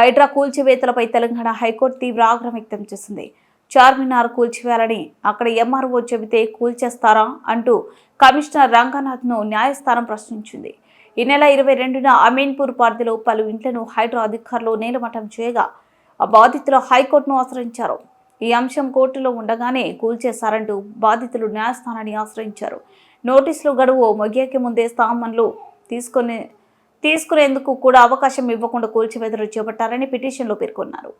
Hydraa కూల్చివేతలపై Telangana high court తీవ్ర ఆగ్రహం వ్యక్తం చేసింది. చార్మినార్ కూల్చివేయాలని అక్కడ ఎంఆర్ఓ చెబితే కూల్చేస్తారా అంటూ కమిషనర్ రంగనాథ్ను న్యాయస్థానం ప్రశ్నించింది. ఈ నెల ఇరవై రెండున అమీన్పూర్ పరిధిలో పలు ఇంట్లను హైడ్రా అధికారులు నేలమట్టం చేయగా ఆ బాధితులు హైకోర్టును ఆశ్రయించారు. ఈ అంశం కోర్టులో ఉండగానే కూల్చేశారంటూ బాధితులు న్యాయస్థానాన్ని ఆశ్రయించారు. నోటీసులు గడువు ముగియకి ముందే స్థామన్లు తీసుకొని తీసుకునేందుకు కూడా అవకాశం ఇవ్వకుండా కూల్చివేతలు చేపట్టారని పిటిషన్లో పేర్కొన్నారు.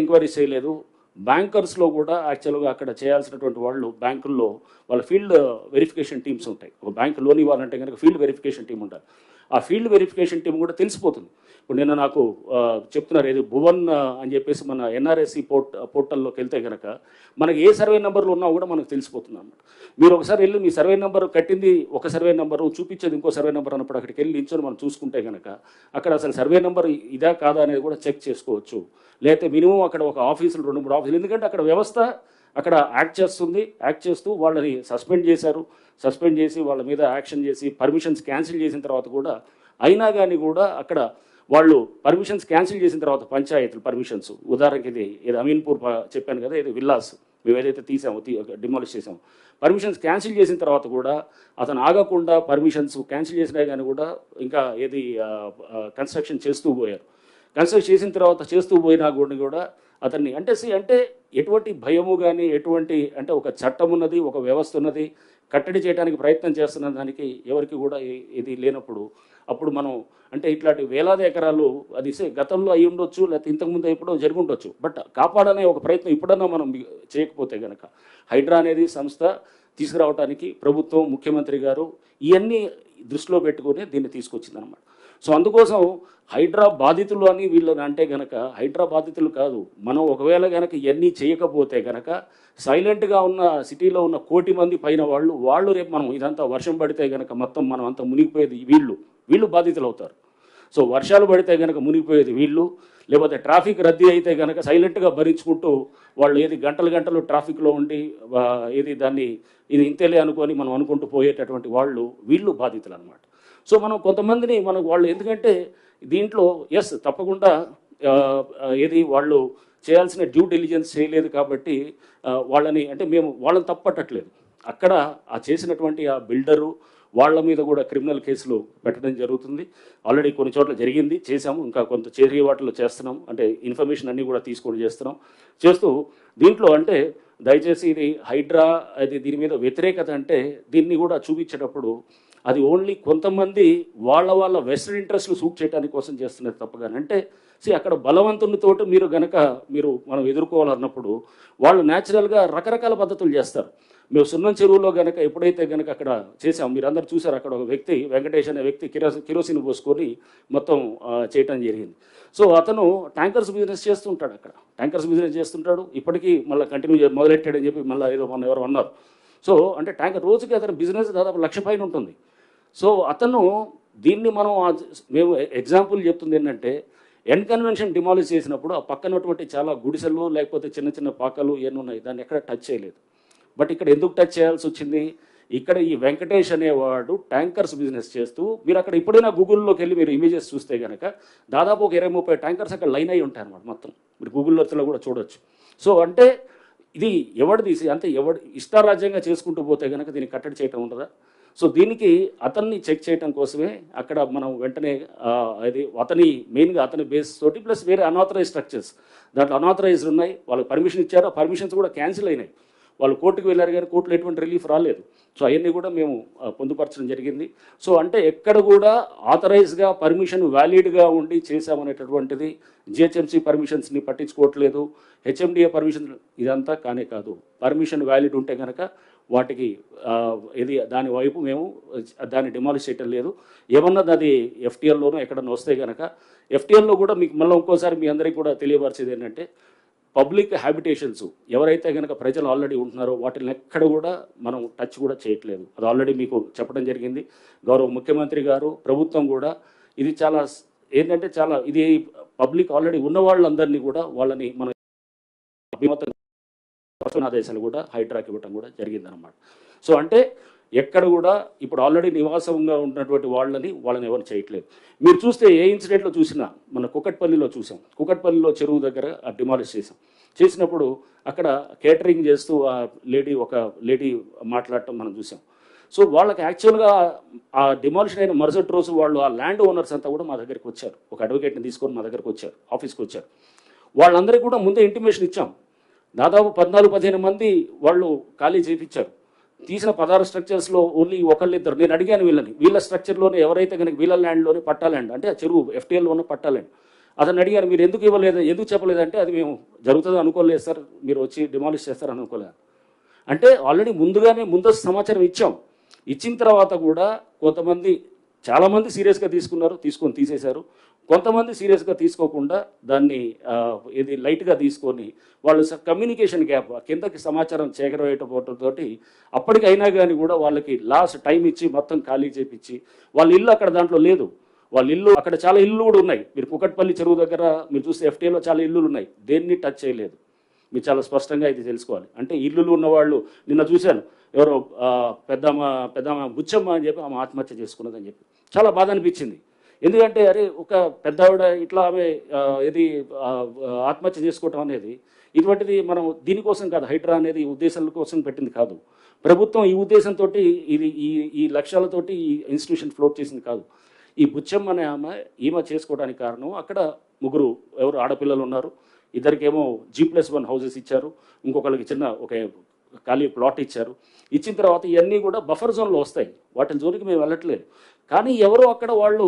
ఎంక్వైరీ చేయలేదు. బ్యాంకర్స్లో కూడా యాక్చువల్గా అక్కడ చేయాల్సినటువంటి వాళ్ళు బ్యాంకుల్లో వాళ్ళ ఫీల్డ్ uh, వెరిఫికేషన్ టీమ్స్ ఉంటాయి. ఒక బ్యాంక్ లోన్ ఇవ్వాలంటే కనుక ఫీల్డ్ వెరిఫికేషన్ టీం ఉండాలి. ఆ ఫీల్డ్ వెరిఫికేషన్ టీం కూడా తెలిసిపోతుంది. ఇప్పుడు నిన్న నాకు చెప్తున్నారు ఏది భువన్ అని చెప్పేసి మన ఎన్ఆర్ఎస్సి పోర్ట్ పోర్టల్లోకి వెళ్తే కనుక మనకి ఏ సర్వే నెంబర్లు ఉన్నా కూడా మనకు తెలిసిపోతుంది అన్నమాట. మీరు ఒకసారి వెళ్ళి మీ సర్వే నెంబర్ కట్టింది ఒక సర్వే నెంబరు చూపించేది ఇంకో సర్వే నెంబర్ అన్నప్పుడు అక్కడికి వెళ్ళి నించొని మనం చూసుకుంటే కనుక అక్కడ అసలు సర్వే నెంబర్ ఇదా కాదా అనేది కూడా చెక్ చేసుకోవచ్చు. లేకపోతే మినిమం అక్కడ ఒక ఆఫీసులు రెండు మూడు ఆఫీసులు ఎందుకంటే అక్కడ వ్యవస్థ అక్కడ యాక్ట్ చేస్తుంది. యాక్ట్ చేస్తూ వాళ్ళని సస్పెండ్ చేశారు. సస్పెండ్ చేసి వాళ్ళ మీద యాక్షన్ చేసి పర్మిషన్స్ క్యాన్సిల్ చేసిన తర్వాత కూడా అయినా కానీ కూడా అక్కడ వాళ్ళు పర్మిషన్స్ క్యాన్సిల్ చేసిన తర్వాత పంచాయతీలు పర్మిషన్స్. ఉదాహరణకి ఇది ఇది అమీన్పూర్ చెప్పాను కదా ఇది విల్లాస్ మేము ఏదైతే తీసామో డిమాలిష్ చేసాము. పర్మిషన్స్ క్యాన్సిల్ చేసిన తర్వాత కూడా అతను ఆగకుండా పర్మిషన్స్ క్యాన్సిల్ చేసినా కానీ కూడా ఇంకా ఏది కన్స్ట్రక్షన్ చేస్తూ పోయారు. కన్స్ట్రక్ట్ చేసిన తర్వాత చేస్తూ పోయినా కూడా కూడా అతన్ని అంటే సి అంటే ఎటువంటి భయము కానీ ఎటువంటి అంటే ఒక చట్టం ఉన్నది ఒక వ్యవస్థ ఉన్నది కట్టడి చేయడానికి ప్రయత్నం చేస్తున్న దానికి ఎవరికి కూడా ఇది లేనప్పుడు అప్పుడు మనం అంటే ఇట్లాంటి వేలాది ఎకరాలు అది గతంలో అయి ఉండొచ్చు లేకపోతే ఇంతకుముందు ఎప్పుడో జరిగి ఉండొచ్చు బట్ కాపాడనే ఒక ప్రయత్నం ఇప్పుడన్నా మనం చేయకపోతే కనుక హైడ్రా అనేది సంస్థ తీసుకురావడానికి ప్రభుత్వం ముఖ్యమంత్రి గారు ఇవన్నీ దృష్టిలో పెట్టుకొని దీన్ని తీసుకొచ్చిందనమాట సో అందుకోసం హైడ్రా బాధితులు అని వీళ్ళని అంటే గనక హైడ్రా బాధితులు కాదు. మనం ఒకవేళ గనక ఇవన్నీ చేయకపోతే గనక సైలెంట్గా ఉన్న సిటీలో ఉన్న కోటి మంది పైన వాళ్ళు వాళ్ళు రేపు మనం ఇదంతా వర్షం పడితే గనక మొత్తం మనం అంతా మునిగిపోయేది వీళ్ళు. వీళ్ళు బాధితులు అవుతారు. సో వర్షాలు పడితే కనుక మునిగిపోయేది వీళ్ళు. లేకపోతే ట్రాఫిక్ రద్దీ అయితే కనుక సైలెంట్గా భరించుకుంటూ వాళ్ళు ఏది గంటలు గంటలు ట్రాఫిక్లో ఉండి ఏది దాన్ని ఇది ఇంతేలే అనుకొని మనం అనుకుంటూ పోయేటటువంటి వాళ్ళు వీళ్ళు బాధితులు అనమాట సో మనం కొంతమందిని మనం వాళ్ళు ఎందుకంటే దీంట్లో ఎస్ తప్పకుండా ఏది వాళ్ళు చేయాల్సిన డ్యూ డెలిజెన్స్ చేయలేదు కాబట్టి వాళ్ళని అంటే మేము వాళ్ళని తప్పట్టట్లేదు. అక్కడ ఆ చేసినటువంటి ఆ బిల్డరు వాళ్ళ మీద కూడా క్రిమినల్ కేసులు పెట్టడం జరుగుతుంది. ఆల్రెడీ కొన్ని చోట్ల జరిగింది చేశాము. ఇంకా కొంత చేరే వాటిలో చేస్తున్నాం. అంటే ఇన్ఫర్మేషన్ అన్నీ కూడా తీసుకొని చేస్తున్నాం. చేస్తూ దీంట్లో అంటే దయచేసి ఇది హైడ్రా అది దీని మీద వ్యతిరేకత అంటే దీన్ని కూడా చూపించేటప్పుడు అది ఓన్లీ కొంతమంది వాళ్ళ వాళ్ళ వెస్టర్న్ ఇంట్రెస్ట్లు సూట్ చేయడానికి కోసం చేస్తున్నారు తప్పగాని అంటే సి అక్కడ బలవంతునితోటి మీరు గనక మీరు మనం ఎదుర్కోవాలన్నప్పుడు వాళ్ళు న్యాచురల్గా రకరకాల పద్ధతులు చేస్తారు. మేము సున్నం చెరువులో గనక ఎప్పుడైతే గనక అక్కడ చేసాం మీరు అందరు చూసారు అక్కడ ఒక వ్యక్తి వెంకటేష్ అనే వ్యక్తి కిరోసి కిరోసిన్ పోసుకొని మొత్తం చేయటం జరిగింది. సో అతను ట్యాంకర్స్ బిజినెస్ చేస్తుంటాడు అక్కడ. ట్యాంకర్స్ బిజినెస్ చేస్తుంటాడు. ఇప్పటికీ మళ్ళీ కంటిన్యూ మొదలెట్టాడని చెప్పి మళ్ళీ ఏదో మన ఎవరు అన్నారు. సో అంటే ట్యాంకర్ రోజుకి అతని బిజినెస్ దాదాపు లక్ష పైన ఉంటుంది. సో అతను దీన్ని మనం మేము ఎగ్జాంపుల్ చెప్తుంది ఏంటంటే ఎండ్ కన్వెన్షన్ డిమాలిష్ చేసినప్పుడు ఆ పక్కనటువంటి చాలా గుడిసెలు లేకపోతే చిన్న చిన్న పాకలు ఇవన్నీ ఉన్నాయి దాన్ని ఎక్కడ టచ్ చేయలేదు. బట్ ఇక్కడ ఎందుకు టచ్ చేయాల్సి వచ్చింది? ఇక్కడ ఈ వెంకటేష్ అనేవాడు ట్యాంకర్స్ బిజినెస్ చేస్తూ మీరు అక్కడ ఇప్పుడైనా గూగుల్లోకి వెళ్ళి మీరు ఇమేజెస్ చూస్తే కనుక దాదాపు ఒక ఇరవై ముప్పై ట్యాంకర్స్ అక్కడ లైన్ అయి ఉంటాయి అనమాట మొత్తం. మీరు గూగుల్లో కూడా చూడొచ్చు. సో అంటే ఇది ఎవడు తీసి అంటే ఎవడు ఇష్టారాజ్యంగా చేసుకుంటూ పోతే కనుక దీన్ని కట్టడి చేయటం ఉండదా? సో దీనికి అతన్ని చెక్ చేయటం కోసమే అక్కడ మనం వెంటనే అది అతని మెయిన్గా అతని బేస్ తోటి ప్లస్ వేరే అనాథరైజ్ స్ట్రక్చర్స్. దాంట్లో అనాథరైజ్డ్ ఉన్నాయి వాళ్ళకి పర్మిషన్ ఇచ్చారు ఆ పర్మిషన్స్ కూడా క్యాన్సిల్ అయినాయి. వాళ్ళు కోర్టుకు వెళ్ళారు కానీ కోర్టులో ఎటువంటి రిలీఫ్ రాలేదు. సో అవన్నీ కూడా మేము పొందుపరచడం జరిగింది. సో అంటే ఎక్కడ కూడా ఆథరైజ్గా పర్మిషన్ వ్యాలిడ్గా ఉండి చేశామనేటటువంటిది జిహెచ్ఎంసీ పర్మిషన్స్ని పట్టించుకోవట్లేదు. హెచ్ఎండిఏ పర్మిషన్ ఇదంతా కానే కాదు. పర్మిషన్ వ్యాలిడ్ ఉంటే కనుక వాటికి ఇది దాని వైపు మేము దాన్ని డిమాలిష్ చేయటం లేదు. ఏమన్నది అది ఎఫ్టీఎల్లోనూ ఎక్కడన్నా వస్తే కనుక ఎఫ్టీఎల్లో కూడా మీకు మళ్ళీ ఇంకోసారి మీ అందరికీ కూడా తెలియపరిచేది ఏంటంటే పబ్లిక్ హ్యాబిటేషన్స్ ఎవరైతే కనుక ప్రజలు ఆల్రెడీ ఉంటున్నారో వాటిని ఎక్కడ కూడా మనం టచ్ కూడా చేయట్లేదు. అది ఆల్రెడీ మీకు చెప్పడం జరిగింది. గౌరవ ముఖ్యమంత్రి గారు ప్రభుత్వం కూడా ఇది చాలా ఏంటంటే చాలా ఇది పబ్లిక్ ఆల్రెడీ ఉన్న వాళ్ళందరినీ కూడా వాళ్ళని మనం అభిమతం ఆదేశాలు కూడా హైడ్రాక్ ఇవ్వటం కూడా జరిగిందనమాట సో అంటే ఎక్కడ కూడా ఇప్పుడు ఆల్రెడీ నివాసంగా ఉన్నటువంటి వాళ్ళని వాళ్ళని ఎవరు చేయట్లేదు. మీరు చూస్తే ఏ ఇన్సిడెంట్లో చూసినా మన కుకట్పల్లిలో చూసాం. కుకట్పల్లిలో చెరువు దగ్గర డిమాలిష్ చేసాం చేసినప్పుడు అక్కడ కేటరింగ్ చేస్తూ ఆ లేడీ ఒక లేడీ మాట్లాడటం మనం చూసాం. సో వాళ్ళకి యాక్చువల్గా ఆ డిమాలిషన్ అయిన మరుసటి రోజు వాళ్ళు ఆ ల్యాండ్ ఓనర్స్ అంతా కూడా మా దగ్గరికి వచ్చారు. ఒక అడ్వకేట్ని తీసుకొని మా దగ్గరికి వచ్చారు. ఆఫీస్కి వచ్చారు. వాళ్ళందరికీ కూడా ముందే ఇంటిమేషన్ ఇచ్చాం. దాదాపు పద్నాలుగు పదిహేను మంది వాళ్ళు ఖాళీ చేయించారు తీసిన పదహారు స్ట్రక్చర్స్లో ఓన్లీ ఒకళ్ళిద్దరు. నేను అడిగాను వీళ్ళని వీళ్ళ స్ట్రక్చర్లోనే ఎవరైతే కనుక వీళ్ళ ల్యాండ్లోనే పట్టాలండి అంటే ఆ చెరువు ఎఫ్టీఎల్లోనే పట్టాలండి ల్యాండ్ అతను అడిగారు మీరు ఎందుకు ఇవ్వలేదు ఎందుకు చెప్పలేదంటే అది మేము జరుగుతుంది అనుకోలేదు సార్ మీరు వచ్చి డిమాలిష్ చేస్తారని అనుకోలేదు. అంటే ఆల్రెడీ ముందుగానే ముందస్తు సమాచారం ఇచ్చాం. ఇచ్చిన తర్వాత కూడా కొంతమంది చాలామంది సీరియస్గా తీసుకున్నారు తీసుకొని తీసేశారు. కొంతమంది సీరియస్గా తీసుకోకుండా దాన్ని ఇది లైట్గా తీసుకొని వాళ్ళు కమ్యూనికేషన్ గ్యాప్ కిందకి సమాచారం చేకరవేయటంతో అప్పటికైనా కానీ కూడా వాళ్ళకి లాస్ట్ టైం ఇచ్చి మొత్తం ఖాళీ చేపించి వాళ్ళ ఇల్లు అక్కడ దాంట్లో లేదు. వాళ్ళ ఇల్లు అక్కడ చాలా ఇల్లు కూడా ఉన్నాయి. మీరు కుకట్పల్లి చెరువు దగ్గర మీరు చూస్తే ఎఫ్టీఏలో చాలా ఇల్లులు ఉన్నాయి. దేన్ని టచ్ చేయలేదు. మీరు చాలా స్పష్టంగా ఇది తెలుసుకోవాలి. అంటే ఇల్లులు ఉన్నవాళ్ళు నిన్న చూశాను ఎవరో పెద్దమ్మ పెద్దమ్మ గుచ్చమ్మ అని చెప్పి ఆమె ఆత్మహత్య చేసుకున్నదని చెప్పి. చాలా బాధ అనిపించింది. ఎందుకంటే అరే ఒక పెద్ద ఆవిడ ఇట్లా ఆమె ఇది ఆత్మహత్య చేసుకోవటం అనేది ఇటువంటిది మనం దీనికోసం కాదు హైడ్రా అనేది ఈ ఉద్దేశాల కోసం పెట్టింది కాదు. ప్రభుత్వం ఈ ఉద్దేశంతో ఇది ఈ ఈ లక్ష్యాలతోటి ఈ ఇన్స్టిట్యూషన్ ఫ్లోట్ చేసింది కాదు. ఈ బుచ్చమ్మ అనే ఆమె ఈమె చేసుకోవడానికి కారణం అక్కడ ముగ్గురు ఎవరు ఆడపిల్లలు ఉన్నారు. ఇద్దరికేమో జీ ప్లస్ వన్ హౌసెస్ ఇచ్చారు. ఇంకొకరికి చిన్న ఒక ఖాళీ ప్లాట్ ఇచ్చారు. ఇచ్చిన తర్వాత ఇవన్నీ కూడా బఫర్ జోన్లో వస్తాయి. వాటి జోలికి మేము వెళ్ళట్లేదు. కానీ ఎవరో అక్కడ వాళ్ళు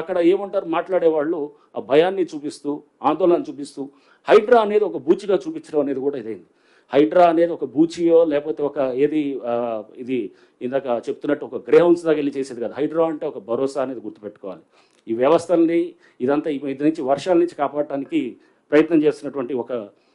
అక్కడ ఏమంటారు మాట్లాడే వాళ్ళు ఆ భయాన్ని చూపిస్తూ ఆందోళన చూపిస్తూ హైడ్రా అనేది ఒక బూచిగా చూపించడం అనేది కూడా ఇదైంది. హైడ్రా అనేది ఒక బూచియో లేకపోతే ఒక ఏది ఇది ఇందాక చెప్తున్నట్టు ఒక గ్రేహౌన్స్ దాకా వెళ్ళి చేసేది కాదు. హైడ్రా అంటే ఒక భరోసా అనేది గుర్తుపెట్టుకోవాలి. ఈ వ్యవస్థల్ని ఇదంతా ఇది నుంచి వర్షాల నుంచి కాపాడటానికి ప్రయత్నం చేస్తున్నటువంటి ఒక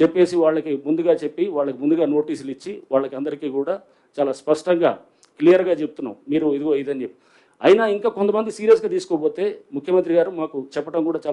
చెప్పేసి వాళ్ళకి ముందుగా చెప్పి వాళ్ళకి ముందుగా నోటీసులు ఇచ్చి వాళ్ళకి అందరికీ కూడా చాలా స్పష్టంగా క్లియర్గా చెప్తున్నాం. మీరు ఇదిగో ఇదని చెప్పి. అయినా ఇంకా కొంతమంది సీరియస్గా తీసుకోకపోతే ముఖ్యమంత్రి గారు మాకు చెప్పడం కూడా చాలా